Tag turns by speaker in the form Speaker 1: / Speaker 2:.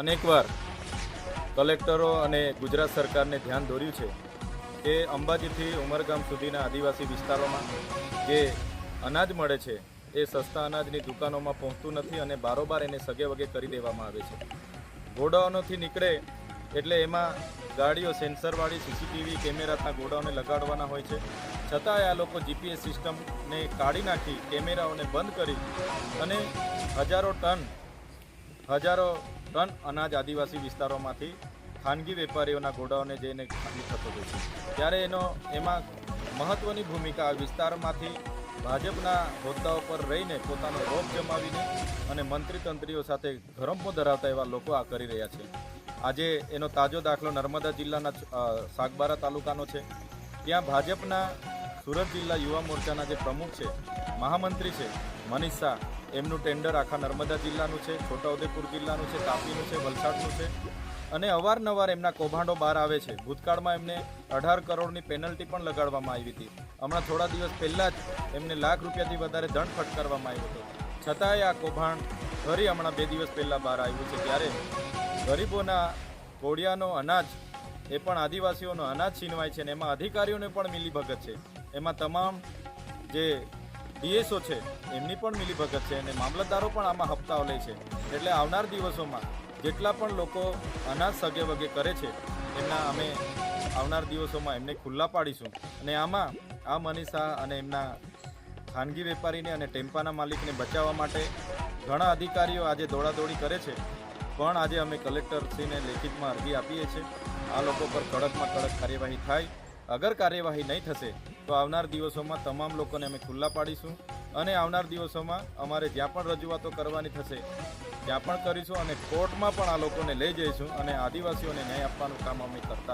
Speaker 1: અનેકવાર કલેક્ટરો અને ગુજરાત સરકારને ધ્યાન દોર્યું છે કે અંબાજીથી ઉમરગામ સુધીના આદિવાસી વિસ્તારોમાં જે અનાજ મળે છે, એ સસ્તા અનાજની દુકાનોમાં પહોંચતું નથી અને બારોબાર એને સગે વગે કરી દેવામાં આવે છે. ગોડાઉનોથી નીકળે એટલે એમાં ગાડીઓ, સેન્સરવાળી સીસીટીવી કેમેરાના ગોડાઓને લગાડવાના હોય છે. છતાંય આ લોકો જીપીએસ સિસ્ટમને કાઢી નાખી, કેમેરાઓને બંધ કરી અને હજારો ટન, હજારો ટન અનાજ આદિવાસી વિસ્તારોમાંથી ખાનગી વેપારીઓના ગોડાઓને જઈને ખાલી થતો હોય છે. ત્યારે એનો, એમાં મહત્ત્વની ભૂમિકા વિસ્તારમાંથી ભાજપના હોદ્દાઓ પર રહીને પોતાનો રોપ જમાવીને અને મંત્રી તંત્રીઓ સાથે ગરમો ધરાવતા એવા લોકો આ કરી રહ્યા છે. આજે એનો તાજો દાખલો નર્મદા જિલ્લાના સાગબારા તાલુકાનો છે. ત્યાં ભાજપના સુરત જિલ્લા યુવા મોરચાના જે પ્રમુખ છે, મહામંત્રી છે, મનીષ શાહ એમનું ટેન્ડર આખા નર્મદા જિલ્લાનું છે, છોટાઉદેપુર જિલ્લાનું છે, તાપીનું છે, વલસાડનું છે. અને અવારનવાર એમના કૌભાંડો બહાર આવે છે. ભૂતકાળમાં એમને અઢાર કરોડની પેનલ્ટી પણ લગાડવામાં આવી હતી. હમણાં થોડા દિવસ પહેલાં જ એમને લાખ રૂપિયાથી વધારે દંડ ફટકારવામાં આવ્યો હતો. છતાંય આ કૌભાંડ ફરી હમણાં બે દિવસ પહેલાં બહાર આવ્યું છે. ત્યારે ગરીબોના કોડિયાનો અનાજ, એ પણ આદિવાસીઓનો અનાજ છીનવાય છે અને એમાં અધિકારીઓને પણ મિલીભગત છે. એમાં તમામ જે ડીએસઓ છે, એમની પણ મિલીભગત છે અને મામલતદારો પણ આમાં હપ્તાઓ લે છે. એટલે આવનાર દિવસોમાં જેટલા પણ લોકો અનાજ સગે વગે કરે છે, એમના અમે આવનાર દિવસોમાં એમને ખુલ્લા પાડીશું. અને આમાં આ મનીષા અને એમના ખાનગી વેપારીને અને ટેમ્પાના માલિકને બચાવવા માટે ઘણા અધિકારીઓ આજે દોડાદોડી કરે છે. પણ આજે અમે કલેક્ટરશ્રીને લેખિતમાં અરજી આપીએ છીએ. આ લોકો પર કડકમાં કડક કાર્યવાહી થાય. અગર કાર્યવાહી નહીં થશે, તો આવનાર દિવસોમાં તમામ લોકોને અમે ખુલ્લા પાડીશું અને આવનાર દિવસોમાં અમારે જ્યાં પણ રજૂઆતો કરવાની થશે, ત્યાં પણ કરીશું અને કોર્ટમાં પણ આ લોકોને લઈ જઈશું અને આદિવાસીઓને ન્યાય આપવાનું કામ અમે કરતા